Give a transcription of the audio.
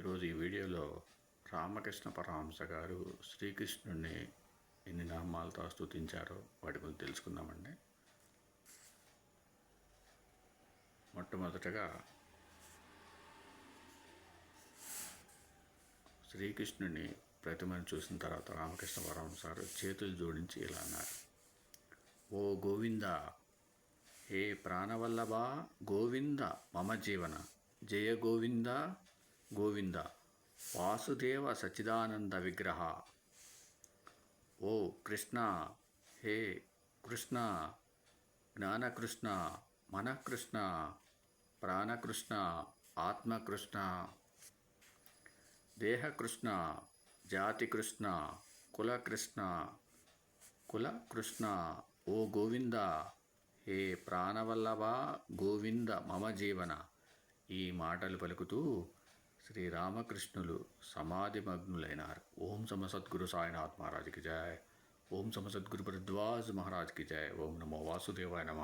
ఈరోజు ఈ వీడియోలో రామకృష్ణ పరమహంస గారు శ్రీకృష్ణుడిని ఎన్ని నామాలతో స్థుతించారో వాటి గురించి తెలుసుకుందామండి. మొట్టమొదటగా శ్రీకృష్ణుని ప్రతిమను చూసిన తర్వాత రామకృష్ణ పరమహంస గారు చేతులు జోడించి ఇలా అన్నారు. ఓ గోవింద హే ప్రాణవల్లభ గోవింద మమ జీవన జయ గోవింద గోవింద. వాసుదేవ సచిదానంద విగ్రహ. ఓ కృష్ణ హే కృష్ణ జ్ఞానకృష్ణ మనకృష్ణ ప్రాణకృష్ణ ఆత్మకృష్ణ దేహకృష్ణ జాతికృష్ణ కులకృష్ణ కులకృష్ణ. ఓ గోవింద హే ప్రాణవల్లభ గోవింద మమ జీవన. ఈ మాటలు పలుకుతూ శ్రీరామకృష్ణులు సమాధిమగ్నులైనారు ఓం సమ సద్గురు సాయినాథ్ మహారాజ్కి జయ ఓం సమ సద్గురు భరద్వాజ్ మహారాజ్కి జయ ఓం నమో వాసుదేవాయ నమ.